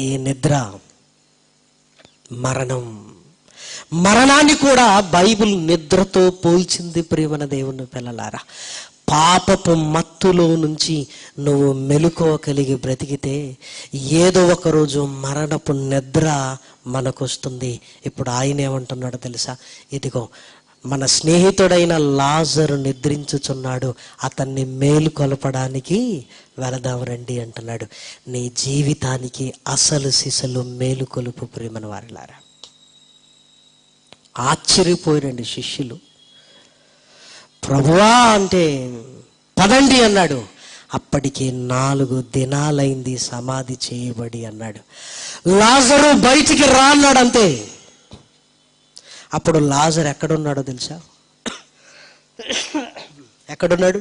ఈ నిద్ర మరణం. మరణాన్ని కూడా బైబిల్ నిద్రతో పోల్చింది ప్రేమన దేవుని పిల్లలారా. పాపపు మత్తులో నుంచి నువ్వు మెలుకో కలిగి బ్రతికితే ఏదో ఒక రోజు మరణపు నిద్ర మనకొస్తుంది. ఇప్పుడు ఆయన ఏమంటున్నాడో తెలుసా? ఇదిగో మన స్నేహితుడైన లాజరు నిద్రించుచున్నాడు. అతన్ని మేలు కొలపడానికి వెళదాం రండి అంటున్నాడు. నీ జీవితానికి అసలు సిసలు మేలు కొలుపు ప్రేమన వారిలారా. ఆశ్చర్యపోయినండి శిష్యులు. ప్రభువా అంటే పదండి అన్నాడు. అప్పటికి నాలుగు దినాలైంది సమాధి చేయబడి అన్నాడు. లాజరు బయటికి రా అన్నాడు అంతే అప్పుడు లాజర్ ఎక్కడున్నాడో తెలుసా? ఎక్కడున్నాడు?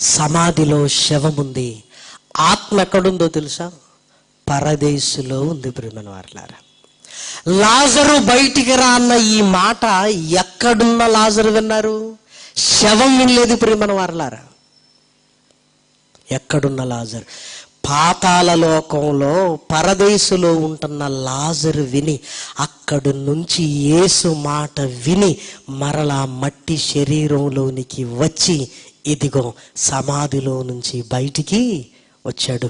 సమాధిలో శవముంది ఆత్మ ఎక్కడుందో తెలుసా? పరదేశులో ఉంది ప్రేమను వారలారా లాజరు బయటికి రా అన్న ఈ మాట ఎక్కడున్న లాజరు విన్నారు? శవం వినలేదు ప్రేమను వారలారా ఎక్కడున్న లాజర్? పాతాల లోకంలో పరదేశులో ఉంటున్న లాజరు విని అక్కడి నుంచి యేసు మాట విని మరలా మట్టి శరీరంలోనికి వచ్చి ఇదిగో సమాధిలో నుంచి బయటికి వచ్చాడు.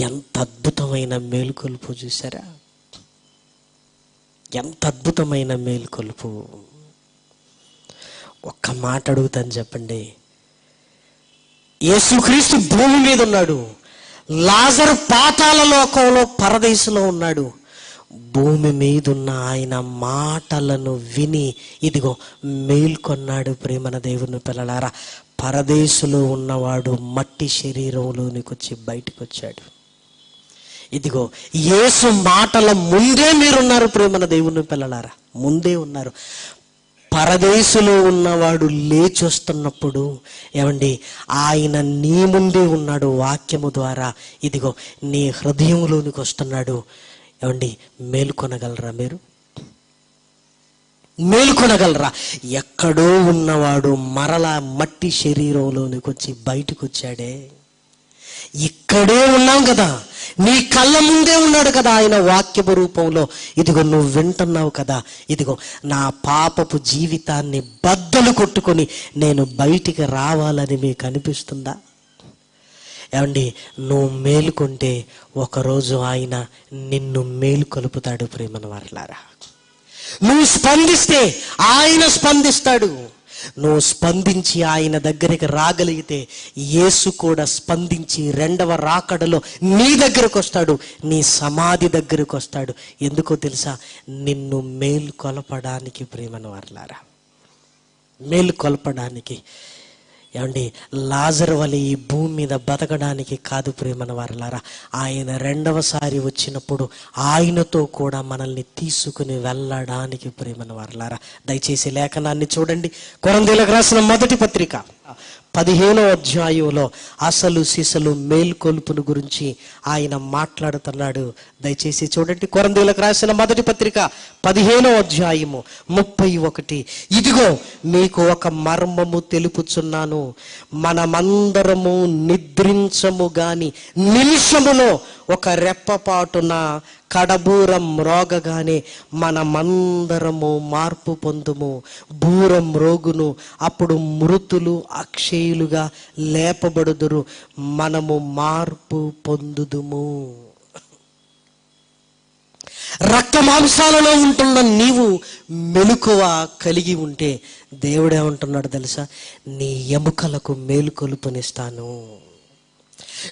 ఎంత అద్భుతమైన మేలుకొలుపు చూసారా ఎంత అద్భుతమైన మేలుకొలుపు. ఒక్క మాట అడుగుతాను చెప్పండి. యేసుక్రీస్తు భూమి మీద ఉన్నాడు. లాజరు పాతాల లోకంలో పరదేశంలో ఉన్నాడు. భూమి మీద ఉన్న ఆయన మాటలను విని ఇదిగో మేల్కొన్నాడు ప్రేమన దేవుని పిల్లలారా. పరదేశంలో ఉన్నవాడు మట్టి శరీరంలోనికి వచ్చి బయటకు వచ్చాడు ఇదిగో యేసు మాటల ముందే మీరున్నారు ప్రేమన దేవుని పిల్లలారా. ముందే ఉన్నారు. పరదేశులో ఉన్నవాడు లేచొస్తున్నప్పుడు ఏమండి ఆయన నీ ముందే ఉన్నాడు వాక్యము ద్వారా. ఇదిగో నీ హృదయంలోనికి వస్తున్నాడు. ఏమండి మేలుకొనగలరా మీరు? మేలుకొనగలరా? ఎక్కడో ఉన్నవాడు మరలా మట్టి శరీరంలోనికి వచ్చి బయటకు వచ్చాడే ఇక్కడే ఉన్నాం కదా. నీ కళ్ళ ముందే ఉన్నాడు కదా ఆయన వాక్యపు రూపంలో. ఇదిగో నువ్వు వింటున్నావు కదా. ఇదిగో నా పాపపు జీవితాన్ని బద్దలు కొట్టుకొని నేను బయటికి రావాలని మీకు అనిపిస్తుందా? ఏమండి నువ్వు మేలుకుంటే ఒకరోజు ఆయన నిన్ను మేలు ప్రేమను ప్రేమన నువ్వు స్పందిస్తే ఆయన స్పందిస్తాడు. నువ్వు స్పందించి ఆయన దగ్గరికి రాగలిగితే యేసు కూడా స్పందించి రెండవ రాకడలో నీ దగ్గరకు వస్తాడు నీ సమాధి దగ్గరకు వస్తాడు. ఎందుకో తెలుసా? నిన్ను మేలు కొలపడానికి ప్రేమను వర్లారా. మేలు కొలపడానికి ఏమండి లాజర్ వలె ఈ భూమి మీద బతకడానికి కాదు ప్రేమన వారలారా. ఆయన రెండవసారి వచ్చినప్పుడు ఆయనతో కూడా మనల్ని తీసుకుని వెళ్ళడానికి ప్రేమన వారలారా. దయచేసి లేఖనాన్ని చూడండి. కొరందీలకు రాసిన మొదటి పత్రిక. పదిహేనో అధ్యాయంలో అసలు సిసలు మేల్కొల్పును గురించి ఆయన మాట్లాడుతున్నాడు. దయచేసి చూడండి కొరందీలకు రాసిన మొదటి పత్రిక పదిహేనో అధ్యాయము ముప్పై ఒకటి. ఇదిగో మీకు ఒక మర్మము తెలుపుచున్నాను. మనమందరము నిద్రించము గాని నిమిషములో ఒక రెప్పపాటున కడబూరం రోగగానే మనమందరము మార్పు పొందుము. బూరం రోగును అప్పుడు మృతులు అక్షయులుగా లేపబడుదురు. మనము మార్పు పొందుదుము. రక్త మాంసాలలో ఉంటున్న నీవు మెలకువ కలిగి ఉంటే దేవుడేమంటున్నాడు తెలుసా? నీ ఎముకలకు మేలుకొలుపునిస్తాను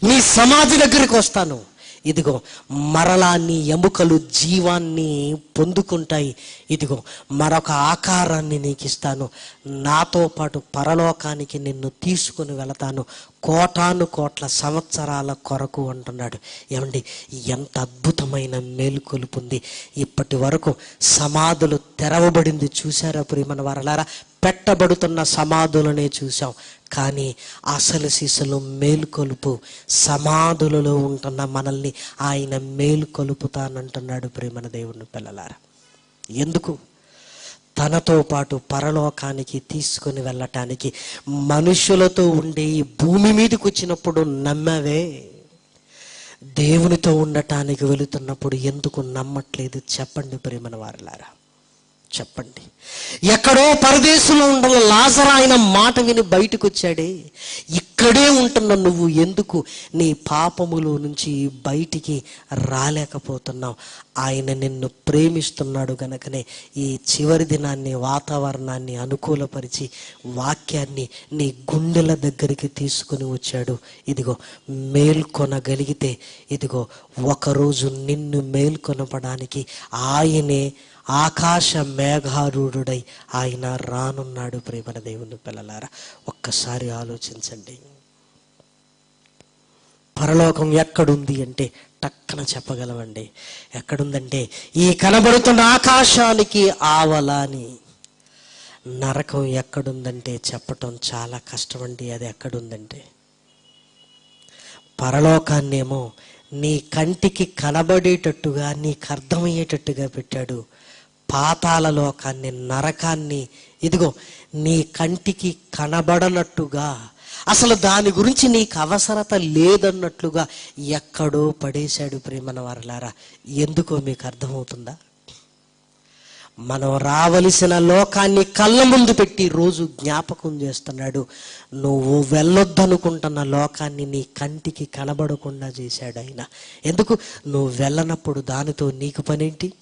నీ సమాధి దగ్గరికి వస్తాను. ఇదిగో మరలా నీ ఎముకలు జీవాన్ని పొందుకుంటాయి. ఇదిగో మరొక ఆకారాన్ని నీకు ఇస్తాను నాతో పాటు పరలోకానికి నిన్ను తీసుకుని వెళతాను. కోటాను కోట్ల సంవత్సరాల కొరకు అంటున్నాడు ఏమండి ఎంత అద్భుతమైన మేలుకొలుపుంది ఇప్పటి వరకు సమాధులు తెరవబడింది చూశారా ప్రియమన వారలారా? పెట్టబడుతున్న సమాధులనే చూసాం కానీ అసలు సీసలు మేలుకొలుపు సమాధులలో ఉంటున్న మనల్ని ఆయన మేలుకొలుపుతానంటున్నాడు ప్రేమన దేవుని పిల్లలారా. ఎందుకు? తనతో పాటు పరలోకానికి తీసుకొని వెళ్ళటానికి మనుషులతో ఉండే ఈ భూమి మీదకి వచ్చినప్పుడు నమ్మవే. దేవునితో ఉండటానికి వెళుతున్నప్పుడు ఎందుకు నమ్మట్లేదు? చెప్పండి ప్రేమన వారులారా. చెప్పండి. ఎక్కడో పరదేశంలో ఉండాల లాజర్ ఆయన మాట విని బయటకు వచ్చాడే ఇక్కడే ఉంటున్న నువ్వు ఎందుకు నీ పాపములో నుంచి బయటికి రాలేకపోతున్నావు? ఆయన నిన్ను ప్రేమిస్తున్నాడు గనకనే. ఈ చివరి దినాన్ని వాతావరణాన్ని అనుకూలపరిచి వాక్యాన్ని నీ గుండెల దగ్గరికి తీసుకుని వచ్చాడు. ఇదిగో మేల్కొనగలిగితే ఇదిగో ఒకరోజు నిన్ను మేల్కొనపడానికి ఆయనే ఆకాశ మేఘారూఢుడై ఆయన రానున్నాడు ప్రేమల దేవుని పిల్లలారా. ఒక్కసారి ఆలోచించండి. పరలోకం ఎక్కడుంది అంటే టక్కన చెప్పగలవండి ఎక్కడుందంటే ఈ కనబడుతున్న ఆకాశానికి ఆవలాని నరకం ఎక్కడుందంటే చెప్పటం చాలా కష్టమండి. అది ఎక్కడుందంటే పరలోకాన్నేమో నీ కంటికి కనబడేటట్టుగా నీకు అర్థమయ్యేటట్టుగా పెట్టాడు. పాతాల లోకాన్ని నరకాన్ని ఇదిగో నీ కంటికి కనబడనట్టుగా అసలు దాని గురించి నీకు అవసరత లేదన్నట్లుగా ఎక్కడో పడేశాడు ప్రేమన వారలారా ఎందుకో మీకు అర్థమవుతుందా? మనం రావలసిన లోకాన్ని కళ్ళ ముందు పెట్టి రోజు జ్ఞాపకం చేస్తున్నాడు. నువ్వు వెళ్ళొద్దనుకుంటున్న లోకాన్ని నీ కంటికి కనబడకుండా చేశాడు ఆయన. ఎందుకు? నువ్వు వెళ్ళనప్పుడు దానితో నీకు పనేంటి?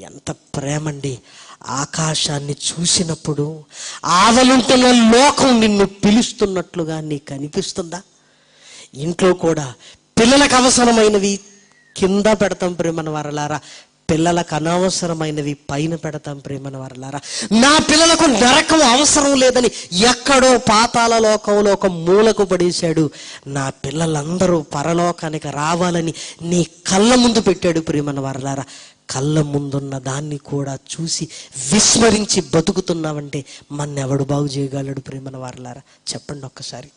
ఎంత ప్రేమండి. ఆకాశాన్ని చూసినప్పుడు ఆవలుంటున్న లోకం నిన్ను పిలుస్తున్నట్లుగా నీకు అనిపిస్తుందా? ఇంట్లో కూడా పిల్లలకు అవసరమైనవి కింద పెడతాం ప్రేమన వరలారా. పిల్లలకు అనవసరమైనవి పైన పెడతాం ప్రేమను వరలారా. నా పిల్లలకు నరకం అవసరం లేదని ఎక్కడో పాతాల లోకంలో ఒక మూలకు పడేశాడు. నా పిల్లలందరూ పరలోకానికి రావాలని నీ కళ్ళ ముందు పెట్టాడు ప్రేమను వరలారా. కళ్ళ ముందున్న దాన్ని కూడా చూసి విస్మరించి బతుకుతున్నావంటే మన్నెవడు బాగు చేయగలడు ప్రేమన వారలారా? చెప్పండి ఒక్కసారి.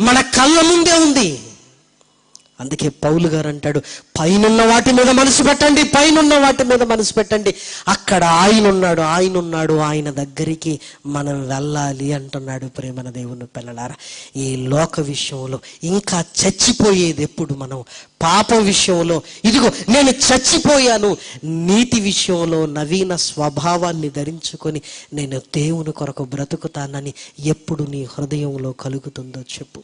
మన కళ్ళ ముందే ఉంది. అందుకే పౌలు గారు అంటాడు పైనున్న వాటి మీద మనసు పెట్టండి పైనున్న వాటి మీద మనసు పెట్టండి. అక్కడ ఆయన ఉన్నాడు ఆయన ఉన్నాడు ఆయన దగ్గరికి మనం వెళ్ళాలి అంటున్నాడు ప్రేమన దేవుని పిల్లలారా. ఈ లోక విషయంలో ఇంకా చచ్చిపోయేది ఎప్పుడు మనం? పాపం విషయంలో. ఇదిగో నేను చచ్చిపోయాను. నీతి విషయంలో నవీన స్వభావాన్ని ధరించుకొని నేను దేవుని కొరకు బ్రతుకుతానని ఎప్పుడు నీ హృదయంలో కలుగుతుందో చెప్పు.